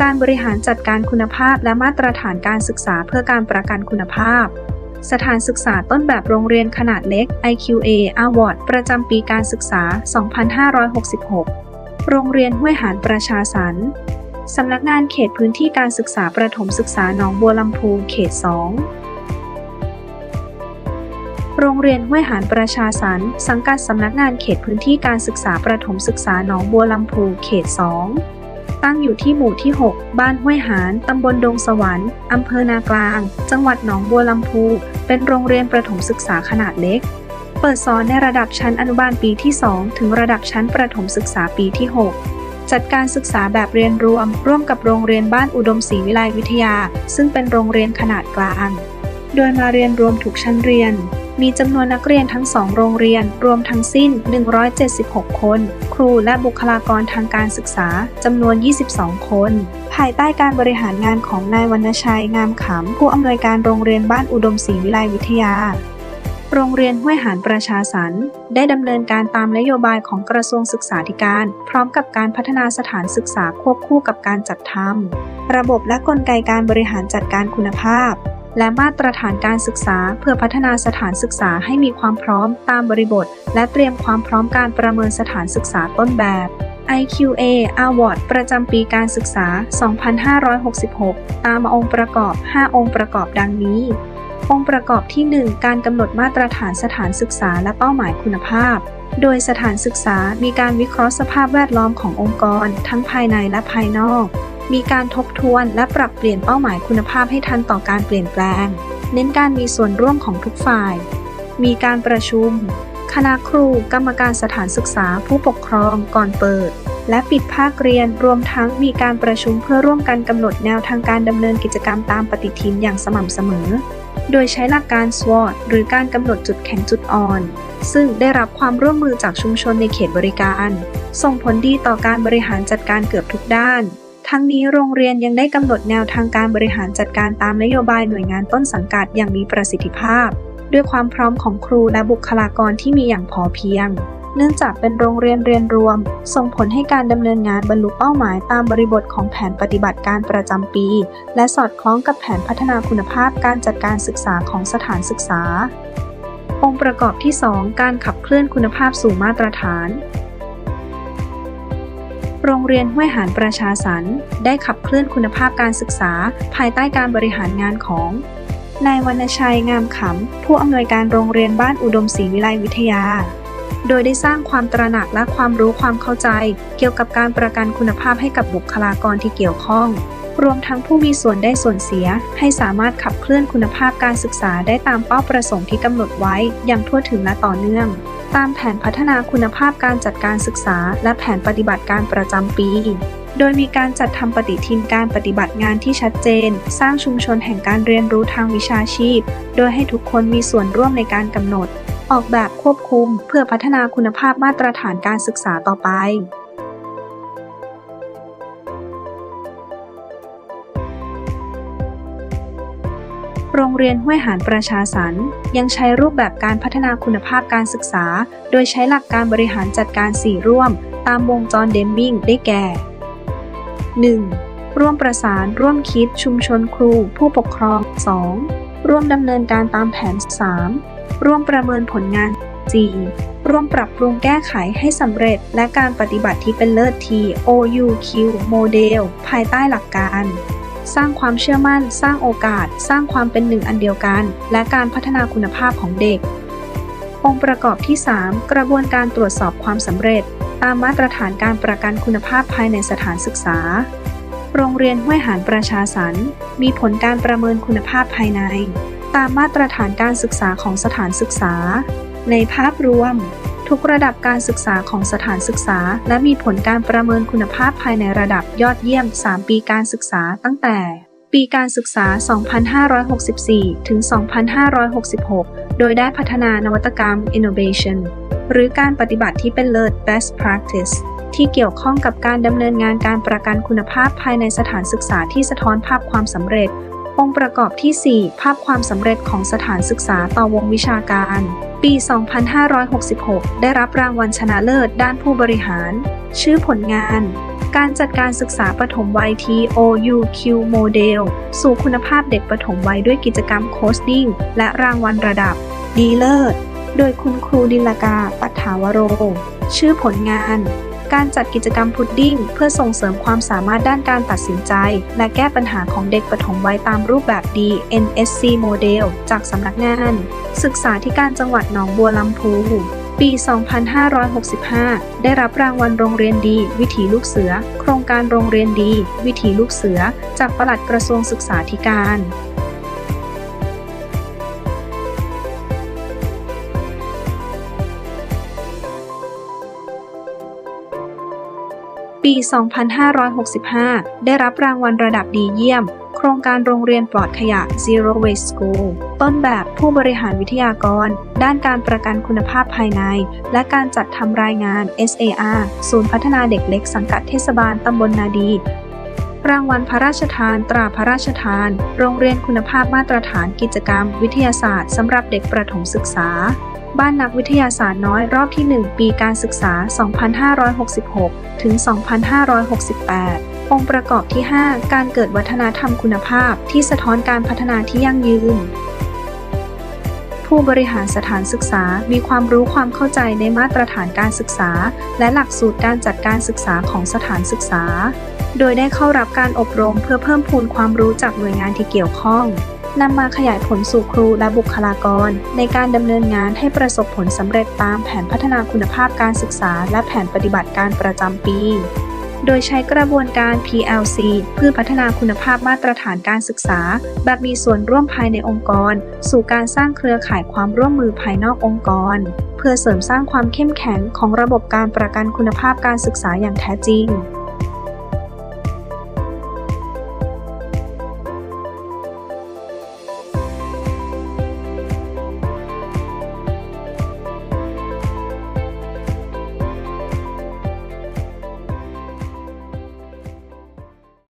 การบริหารจัดการคุณภาพและมาตรฐานการศึกษาเพื่อการประกันคุณภาพ สถานศึกษาต้นแบบโรงเรียนขนาดเล็ก IQA Award ประจำปีการศึกษา 2566 โรงเรียนห้วยหารประชาสรรค์สำนักงานเขตพื้นที่การศึกษาประถมศึกษาหนองบัวลำพูเขต 2 โรงเรียนห้วยหารประชาสรรค์สังกัดสำนักงานเขตพื้นที่การศึกษาประถมศึกษาหนองบัวลำพูเขต 2 ตั้งอยู่ที่หมู่ที่ 6 บ้านห้วยหารตำบลดงสวรรค์ อำเภอนากลาง จังหวัดหนองบัวลำพู เป็นโรงเรียนประถมศึกษาขนาดเล็ก เปิดสอนในระดับชั้นอนุบาลปีที่ 2 ถึงระดับชั้นประถมศึกษาปีที่ 6 จัดการศึกษาแบบเรียนรวม ร่วมกับโรงเรียนบ้านอุดมศรีวิไลวิทยา ซึ่งเป็นโรงเรียนขนาดกลาง โดยมาเรียนรวมทุกชั้นเรียน มีจำนวนนักเรียนทั้งสองโรงเรียนรวมทั้งสิ้น 176 คน ครูและบุคลากรทางการศึกษาจำนวน 22 คน ภายใต้การบริหารงานของนายวรรณชัยงามขำผู้อำนวยการโรงเรียนบ้านอุดมศรีวิไลวิทยาโรงเรียนห้วยหารประชาสรรค์ได้ดำเนินการตามนโยบายของกระทรวงศึกษาธิการ พร้อมกับการพัฒนาสถานศึกษาควบคู่กับการจัดทำระบบและกลไกการบริหารจัดการคุณภาพ และมาตรฐานการศึกษา เพื่อพัฒนาสถานศึกษาให้มีความพร้อมตามบริบท และเตรียมความพร้อมการประเมินสถานศึกษาต้นแบบ IQA Award ประจำปีการศึกษา 2566 ตามองค์ประกอบ 5 องค์ประกอบดังนี้ องค์ประกอบที่ 1 การกำหนดมาตรฐานสถานศึกษาและเป้าหมายคุณภาพ โดยสถานศึกษามีการวิเคราะห์สภาพแวดล้อมขององค์กร ทั้งภายในและภายนอก มีการทบทวนและปรับเปลี่ยนเป้าหมายคุณภาพให้ทันต่อการเปลี่ยนแปลง เน้นการมีส่วนร่วมของทุกฝ่าย มีการประชุม คณะครู กรรมการสถานศึกษาผู้ปกครองก่อนเปิด และปิดภาคเรียนรวมทั้งมีการประชุมเพื่อร่วมกันกำหนดแนวทางการดำเนินกิจกรรมตามปฏิทินอย่างสม่ำเสมอ โดยใช้หลักการ SWOT หรือการกำหนดจุดแข็งจุดอ่อนซึ่งได้รับความร่วมมือจากชุมชนในเขตบริการ ส่งผลดีต่อการบริหารจัดการเกือบทุกด้าน ทั้งนี้โรงเรียนยังได้กำหนดแนวทางการบริหารจัดการตามนโยบายหน่วยงานต้นสังกัดอย่างมีประสิทธิภาพ ด้วยความพร้อมของครูและบุคลากรที่มีอย่างพอเพียง เนื่องจากเป็นโรงเรียนเรียนรวม ส่งผลให้การดำเนินงานบรรลุเป้าหมายตามบริบทของแผนปฏิบัติการประจำปี และสอดคล้องกับแผนพัฒนาคุณภาพการจัดการศึกษาของสถานศึกษา องค์ประกอบที่ 2 การขับเคลื่อนคุณภาพสู่มาตรฐาน โรงเรียนห้วยหานประชาสรรค์ได้ขับเคลื่อนคุณภาพการศึกษา ภายใต้การบริหารงานของนายวรรณชัยงามขำ ผู้อำนวยการโรงเรียนบ้านอุดมศรีวิไลวิทยา โดยได้สร้างความตระหนักและความรู้ความเข้าใจ เกี่ยวกับการประกันคุณภาพให้กับบุคลากรที่เกี่ยวข้อง รวมทั้งผู้มีส่วนได้ส่วนเสีย ให้สามารถขับเคลื่อนคุณภาพการศึกษาได้ตามเป้าประสงค์ที่กำหนดไว้ อย่างทั่วถึงและต่อเนื่อง ตามแผนพัฒนาคุณภาพการจัดการศึกษา และแผนปฏิบัติการประจำปี โดยมีการจัดทำปฏิทินการปฏิบัติงานที่ชัดเจน สร้างชุมชนแห่งการเรียนรู้ทางวิชาชีพ โดยให้ทุกคนมีส่วนร่วมในการกำหนด ออกแบบควบคุม เพื่อพัฒนาคุณภาพมาตรฐานการศึกษาต่อไป โรงเรียนห้วยหารประชาสรรยังใช้รูปแบบการพัฒนาคุณภาพการศึกษา โดยใช้หลักการบริหารจัดการ4ร่วม ตามวงจรเดมบิงได้แก่ 1. ร่วมประสานร่วมคิดชุมชนครู ผู้ปกครอง 2. ร่วมดำเนินการตามแผน 3. ร่วมประเมินผลงาน 4. ร่วมปรับปรุงแก้ไขให้สำเร็จ และการปฏิบัติที่เป็นเลิศ T OUQ โมเดลภายใต้หลักการ สร้างความเชื่อมั่น สร้างโอกาส สร้างความเป็นหนึ่งอันเดียวกัน และการพัฒนาคุณภาพของเด็ก องค์ประกอบที่ 3 กระบวนการตรวจสอบความสำเร็จ ตามมาตรฐานการประกันคุณภาพภายในสถานศึกษา โรงเรียนห้วยหารประชาสรรค์มีผลการประเมินคุณภาพภายใน ตามมาตรฐานการศึกษาของสถานศึกษา ในภาพรวม ทุกระดับการศึกษาของสถานศึกษา และมีผลการประเมินคุณภาพภายในระดับยอดเยี่ยม 3 ปีการศึกษาตั้งแต่ ปีการศึกษา 2564 ถึง 2566 โดยได้พัฒนานวัตกรรม innovation หรือการปฏิบัติที่เป็นเลิศ best practice ที่เกี่ยวข้องกับการดำเนินงานการประกันคุณภาพภายในสถานศึกษาที่สะท้อนภาพความสำเร็จ องค์ประกอบที่ 4 ภาพความสำเร็จของสถานศึกษาต่อวงวิชาการ ปี 2566 ได้รับรางวัลชนะเลิศด้านผู้บริหาร ชื่อผลงาน การจัดการศึกษาปฐมวัย TOUQ Model สู่คุณภาพเด็กปฐมวัยด้วยกิจกรรมโคชดิ้งและรางวัลระดับ ดีเลิศ โดยคุณครูดิลกาปัฏฐาวโร ชื่อผลงาน การจัดกิจกรรมพุดดิ้งเพื่อส่งเสริมความสามารถด้านการตัดสินใจ และแก้ปัญหาของเด็กปฐมวัยตามรูปแบบ DNSC Model จากสำนักงาน ศึกษาธิการจังหวัดหนองบัวลำพูปี 2565 ได้รับรางวัลโรงเรียนดี วิถีลูกเสือ โครงการโรงเรียนดี วิถีลูกเสือ จากปลัดกระทรวงศึกษาธิการ ปี 2565 ได้รับรางวัลระดับดีเยี่ยม โครงการโรงเรียนปลอดขยะ Zero Waste School ต้นแบบผู้บริหารวิทยากร ด้านการประกันคุณภาพภายใน และการจัดทำรายงาน SAR ศูนย์พัฒนาเด็กเล็กสังกัดเทศบาลตำบลนาดี รางวัลพระราชทาน ตราพระราชทาน โรงเรียนคุณภาพมาตรฐานกิจกรรม วิทยาศาสตร์สำหรับเด็กประถมศึกษา บ้านนักวิทยาศาสตร์น้อยรอบที่ 1 ปีการศึกษา 2566 ถึง 2568 องค์ประกอบที่ 5 การเกิดวัฒนธรรมคุณภาพที่สะท้อนการพัฒนาที่ยั่งยืนผู้บริหารสถานศึกษา มีความรู้ความเข้าใจในมาตรฐานการศึกษา และหลักสูตรการจัดการศึกษาของสถานศึกษา โดยได้เข้ารับการอบรมเพื่อเพิ่มพูนความรู้จากหน่วยงานที่เกี่ยวข้องนำมาขยายผลสู่ครูและบุคลากร ในการดำเนินงานให้ประสบผลสำเร็จตามแผนพัฒนาคุณภาพการศึกษา และแผนปฏิบัติการประจำปี โดยใช้กระบวนการ PLC เพื่อพัฒนาคุณภาพมาตรฐานการศึกษา แบบมีส่วนร่วมภายในองค์กร สู่การสร้างเครือข่ายความร่วมมือภายนอกองค์กร เพื่อเสริมสร้างความเข้มแข็งของระบบการประกันคุณภาพการศึกษาอย่างแท้จริง